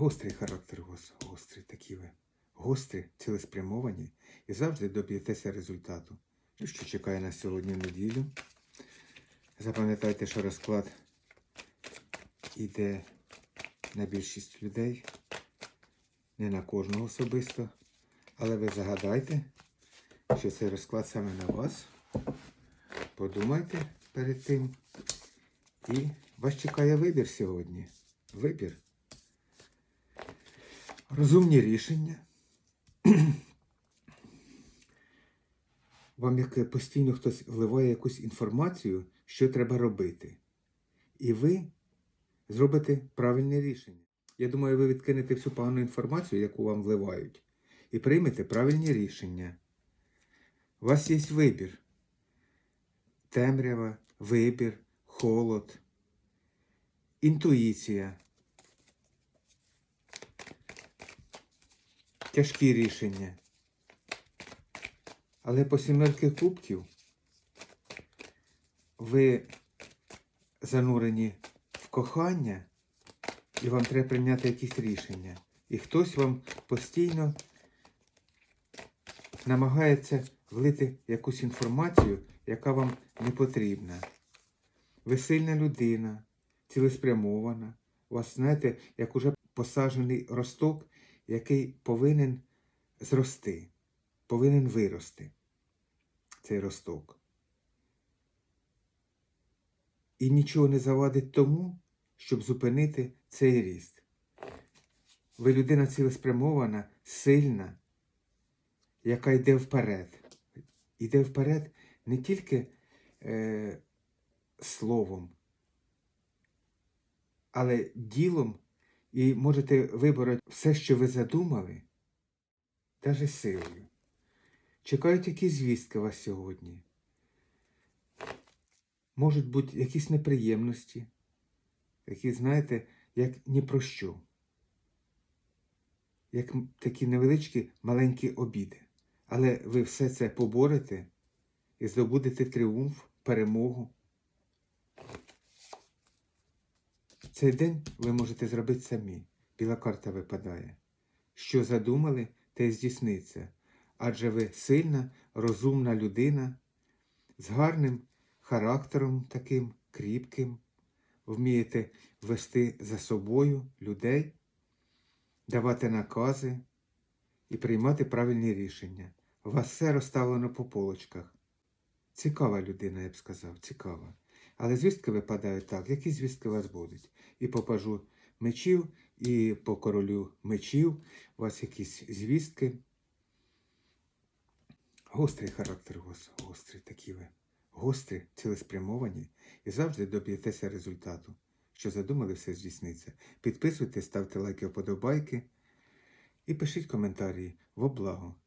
Гострий характер у вас, гострий такі ви. Гострі, цілеспрямовані і завжди доб'єтеся результату. Ну, що чекає нас сьогодні неділю. Запам'ятайте, що розклад іде на більшість людей, не на кожного особисто. Але ви загадайте, що цей розклад саме на вас. Подумайте перед тим. І вас чекає вибір сьогодні. Вибір. Розумні рішення. Вам як постійно хтось вливає якусь інформацію, що треба робити. І ви зробите правильне рішення. Я думаю, ви відкинете всю погану інформацію, яку вам вливають, і приймете правильні рішення. У вас є вибір. Темрява, вибір, холод, інтуїція. Тяжкі рішення. Але по сімерки кубків ви занурені в кохання, і вам треба прийняти якісь рішення. І хтось вам постійно намагається влити якусь інформацію, яка вам не потрібна. Ви сильна людина, цілеспрямована. У вас, знаєте, як уже посаджений росток, який повинен зрости, повинен вирости цей росток. І нічого не завадить тому, щоб зупинити цей ріст. Ви людина цілеспрямована, сильна, яка йде вперед. Йде вперед не тільки е, словом, але ділом і можете вибороти все, що ви задумали, навіть силою. Чекають якісь звістки вас сьогодні. Можуть бути якісь неприємності, які, знаєте, як ні про що. Як такі невеличкі маленькі обіди. Але ви все це поборете і здобудете тріумф, перемогу. Цей день ви можете зробити самі. Біла карта випадає. Що задумали, те здійсниться. Адже ви сильна, розумна людина з гарним характером таким кріпким, вмієте вести за собою людей, давати накази і приймати правильні рішення. У вас все розставлено по полочках. Цікава людина, я б сказав, цікава. Але звістки випадають так, які звістки у вас будуть. І по пажу мечів, і по королю мечів. У вас якісь звістки. Гострий характер у вас, гострий такі ви. Гострі, цілеспрямовані і завжди доб'єтеся результату. Що задумали, все здійсниться. Підписуйтесь, ставте лайки, вподобайки і пишіть коментарі во благо.